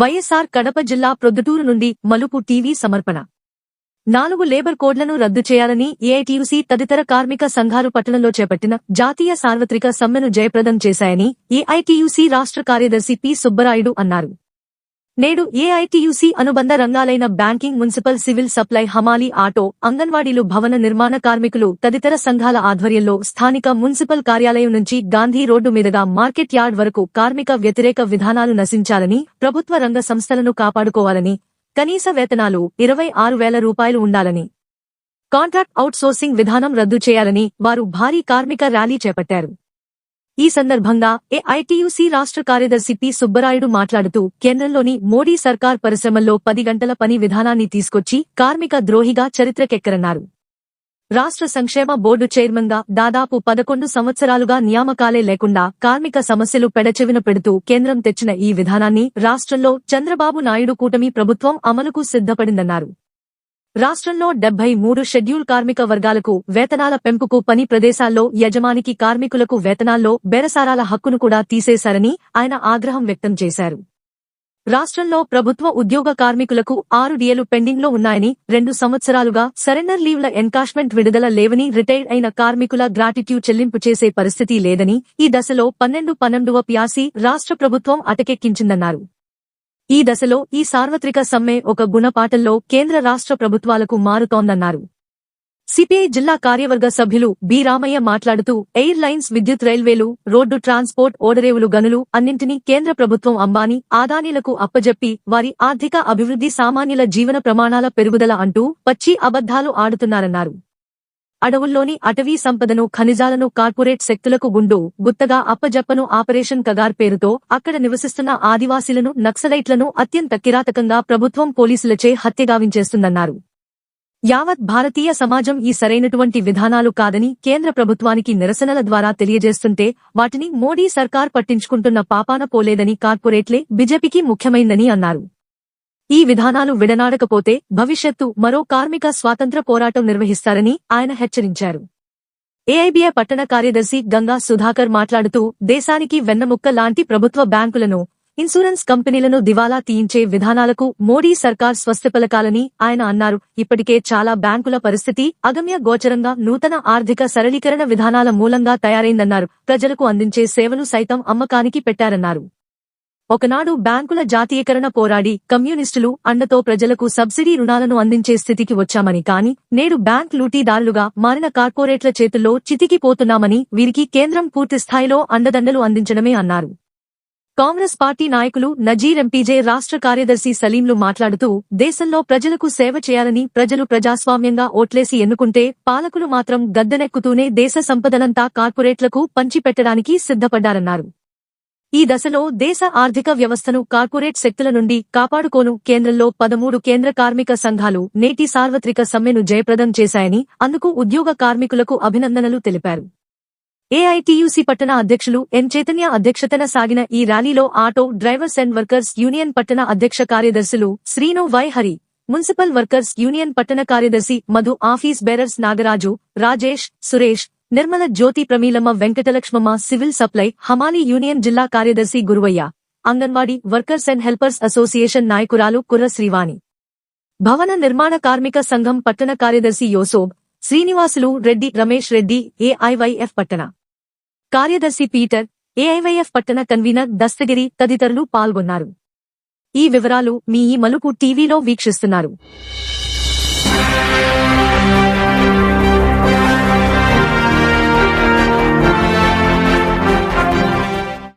వైఎస్ఆర్ కడప జిల్లా ప్రొద్దుటూరు నుండి మలుపు టీవీ సమర్పణ. నాలుగు లేబర్ కోడ్లను రద్దు చేయాలని ఏఐటీయూసీ తదితర కార్మిక సంఘాలు పట్టణంలో చేపట్టిన జాతీయ సార్వత్రిక సమ్మెను జయప్రదం చేశాయని ఏఐటీయూసీ రాష్ట్ర కార్యదర్శి పి సుబ్బరాయుడు అన్నారు. నేడు ఏఐటియుసి అనుబంధ రంగాలైన బ్యాంకింగ్ మున్సిపల్ సివిల్ సప్లై హమాలీ ఆటో అంగన్వాడీలు భవన నిర్మాణ కార్మికులు తదితర సంఘాల ఆధ్వర్యంలో స్థానిక మున్సిపల్ కార్యాలయం నుంచి గాంధీ రోడ్డు మీదుగా మార్కెట్ యార్డ్ వరకు కార్మిక వ్యతిరేక విధానాలు నశించాలని ప్రభుత్వ రంగ సంస్థలను కాపాడుకోవాలని కనీస వేతనాలు ఇరవై ఆరు వేల రూపాయలు ఉండాలని కాంట్రాక్ట్ అవుట్సోర్సింగ్ విధానం రద్దు చేయాలని వారు భారీ కార్మిక ర్యాలీ చేపట్టారు. ఈ సందర్భంగా ఏఐటీయూసీ రాష్ట్ర కార్యదర్శి పి. సుబ్బరాయుడు మాట్లాడుతూ కేంద్రంలోని మోడీ సర్కార్ పరిశ్రమల్లో పది గంటల పని విధానాన్ని తీసుకొచ్చి కార్మిక ద్రోహిగా చరిత్రకెక్కరన్నారు. రాష్ట్ర సంక్షేమ బోర్డు చైర్మన్గా దాదాపు పదకొండు సంవత్సరాలుగా నియామకాలే లేకుండా కార్మిక సమస్యలు పెడచెవిన పెడుతూ కేంద్రం తెచ్చిన ఈ విధానాన్ని రాష్ట్రంలో చంద్రబాబు నాయుడు కూటమి ప్రభుత్వం అమలుకు సిద్ధపడిందన్నారు. రాష్ట్రంలో డెబ్బై మూడు షెడ్యూల్ కార్మిక వర్గాలకు వేతనాల పెంపుకు పని ప్రదేశాల్లో యజమానికి కార్మికులకు వేతనాల్లో బేరసారాల హక్కును కూడా తీసేశారని ఆయన ఆగ్రహం వ్యక్తం చేశారు. రాష్ట్రంలో ప్రభుత్వ ఉద్యోగ కార్మికులకు ఆరు డిఏలు పెండింగ్లో ఉన్నాయని రెండు సంవత్సరాలుగా సరెండర్ లీవ్ల ఎన్కాష్మెంట్ విడుదల లేవని రిటైర్డ్ అయిన కార్మికుల గ్రాటిట్యూడ్ చెల్లింపు చేసే పరిస్థితి లేదని ఈ దశలో పన్నెండు పన్నెండువ ప్యాసి రాష్ట్ర ప్రభుత్వం అటకెక్కించిందన్నారు. ఈ దశలో ఈ సార్వత్రిక సమ్మె ఒక గుణపాఠంలో కేంద్ర రాష్ట్ర ప్రభుత్వాలకు మారుతోందన్నారు. సిపిఐ జిల్లా కార్యవర్గ సభ్యులు బి రామయ్య మాట్లాడుతూ ఎయిర్ లైన్స్ విద్యుత్ రైల్వేలు రోడ్డు ట్రాన్స్పోర్ట్ ఓడరేవులు గనులు అన్నింటినీ కేంద్ర ప్రభుత్వం అంబానీ ఆదానీలకు అప్పజెప్పి వారి ఆర్థిక అభివృద్ధి సామాన్యుల జీవన ప్రమాణాల పెరుగుదల అంటూ పచ్చి అబద్ధాలు ఆడుతున్నారన్నారు. అడవుల్లోని అటవీ సంపదను ఖనిజాలను కార్పొరేట్ శక్తులకు గుండు గుత్తగా అప్పజప్పను ఆపరేషన్ కగార్ పేరుతో అక్కడ నివసిస్తున్న ఆదివాసీలను నక్సలైట్లను అత్యంత కిరాతకంగా ప్రభుత్వం పోలీసులచే హత్యగావించేస్తుందన్నారు. యావత్ భారతీయ సమాజం ఈ సరైనటువంటి విధానాలు కాదని కేంద్ర ప్రభుత్వానికి నిరసనల ద్వారా తెలియజేస్తుంటే వాటిని మోడీ సర్కార్ పట్టించుకుంటున్న పాపాన పోలేదని కార్పొరేట్లే బీజేపీకి ముఖ్యమైందని అన్నారు. ఈ విధానాలు విడనాడకపోతే భవిష్యత్తు మరో కార్మిక స్వాతంత్ర పోరాటం నిర్వహిస్తారని ఆయన హెచ్చరించారు. ఏఐబీఏ పట్టణ కార్యదర్శి గంగా సుధాకర్ మాట్లాడుతూ దేశానికి వెన్నముక్క లాంటి ప్రభుత్వ బ్యాంకులను ఇన్సూరెన్స్ కంపెనీలను దివాలా తీయించే విధానాలకు మోడీ సర్కార్ స్వస్తిపలకాలని ఆయన అన్నారు. ఇప్పటికే చాలా బ్యాంకుల పరిస్థితి అగమ్య గోచరంగా నూతన ఆర్థిక సరళీకరణ విధానాల మూలంగా తయారైందన్నారు. ప్రజలకు అందించే సేవలు సైతం అమ్మకానికి పెట్టారన్నారు. ఒకనాడు బ్యాంకుల జాతీయకరణ పోరాడి కమ్యూనిస్టులు అండతో ప్రజలకు సబ్సిడీ రుణాలను అందించే స్థితికి వచ్చామని కాని నేడు బ్యాంక్ లూటీదారులుగా మారిన కార్పొరేట్ల చేతుల్లో చితికిపోతున్నామని వీరికి కేంద్రం పూర్తిస్థాయిలో అండదండలు అందించడమే అన్నారు. కాంగ్రెస్ పార్టీ నాయకులు నజీర్ ఎంపీజే రాష్ట్ర కార్యదర్శి సలీంలు మాట్లాడుతూ దేశంలో ప్రజలకు సేవ చేయాలని ప్రజలు ప్రజాస్వామ్యంగా ఓట్లేసి ఎన్నుకుంటే పాలకులు మాత్రం గద్దెనెక్కుతూనే దేశ సంపదనంతా కార్పొరేట్లకు పంచిపెట్టడానికి సిద్ధపడ్డారన్నారు. ఈ దశలో దేశ ఆర్థిక వ్యవస్థను కార్పొరేట్ శక్తుల నుండి కాపాడుకోను కేంద్రంలో పదమూడు కేంద్ర కార్మిక సంఘాలు నేటి సార్వత్రిక సమ్మెను జయప్రదం చేశాయని అందుకు ఉద్యోగ కార్మికులకు అభినందనలు తెలిపారు. ఏఐటియుసి పట్టణ అధ్యక్షులు ఎన్ చైతన్య అధ్యక్షతన సాగిన ఈ ర్యాలీలో auto drivers and workers union పట్టణ అధ్యక్ష కార్యదర్శులు Srinu Y Hari municipal workers union పట్టణ కార్యదర్శి Madhu office bearers Nagaraju Rajesh Suresh Nirmala Jyothi Pramilamma Venkatalakshmamma civil supply హమాలి యూనియన్ జిల్లా కార్యదర్శి Guruvaiah anganwadi workers and helpers association నాయకురాలు కుర్ర శ్రీవాణి. భవన నిర్మాణ కార్మిక సంఘం పట్టణ కార్యదర్శి యోసోబ్ శ్రీనివాసులు రెడ్డి రమేష్ రెడ్డి ఏఐవైఎఫ్ పట్టణ. కార్యదర్శి పీటర్ ఏఐవైఎఫ్ పట్టణ కన్వీనర్ దస్తగిరి తదితరులు పాల్గొన్నారు. ఈ వివరాలు మీ ఈ మలుపు టీవీలో వీక్షిస్తున్నారు.